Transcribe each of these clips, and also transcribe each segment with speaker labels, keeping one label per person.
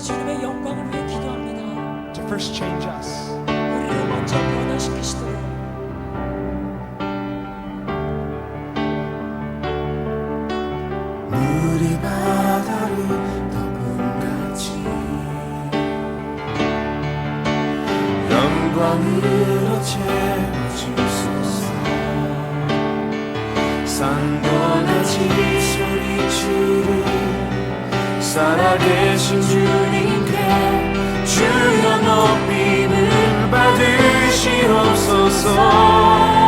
Speaker 1: 주님의 영광을 위해 기도합니다.
Speaker 2: to first change us.
Speaker 1: 우리를 먼저 변화시키시도록
Speaker 3: 물이 영광으로 채워주소서 살아계신 주 받으시옵소서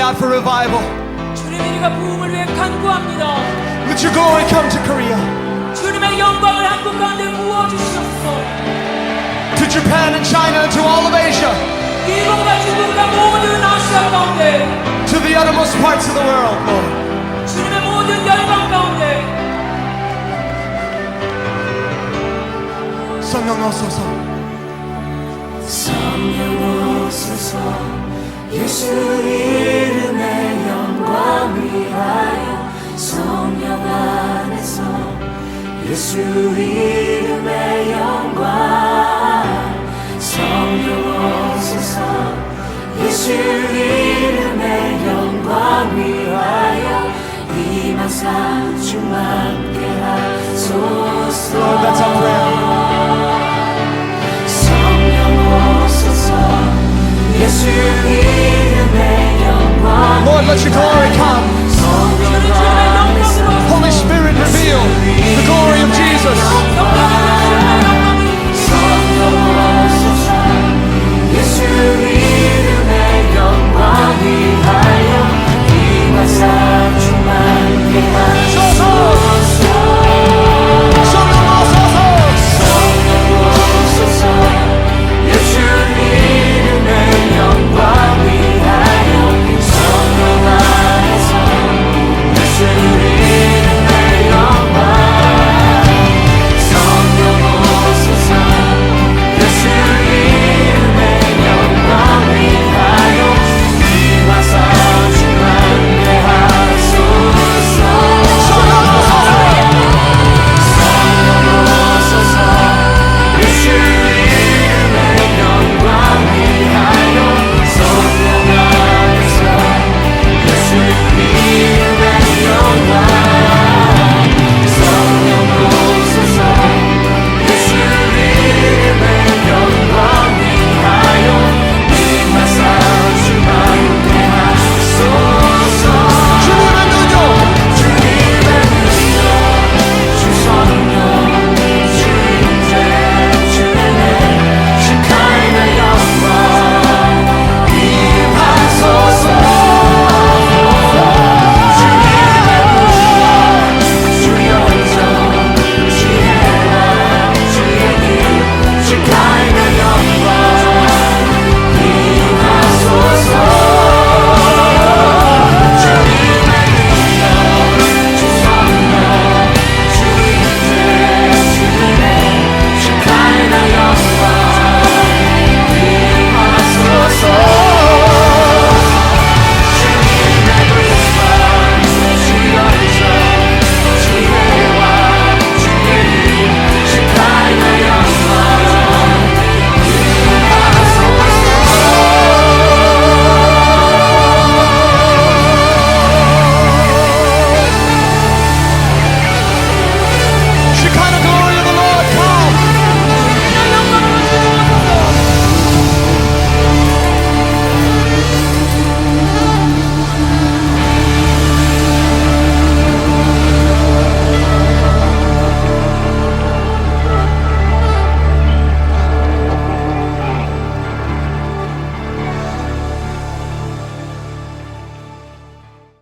Speaker 2: out for revival.
Speaker 1: 주님 우리가 부흥을 위해 간구합니다.
Speaker 2: Let your glory come to Korea,
Speaker 1: 주님의 영광을 한국 가운데 부어 주시옵소서.
Speaker 2: to Japan and China, and to all of Asia,
Speaker 1: 일본과 중국과 모든 아시아 가운데
Speaker 2: to the uttermost parts of the world, Lord.
Speaker 1: 주님의 모든 열방 가운데
Speaker 2: 성령 오소서.
Speaker 3: 성령 오소서 예수 이름의 영광 위하여 성령 안에서 예수 이름의 영광 성령 오소서 예수 이름의 영광 위하여 임하사 충만케 하소서 오소서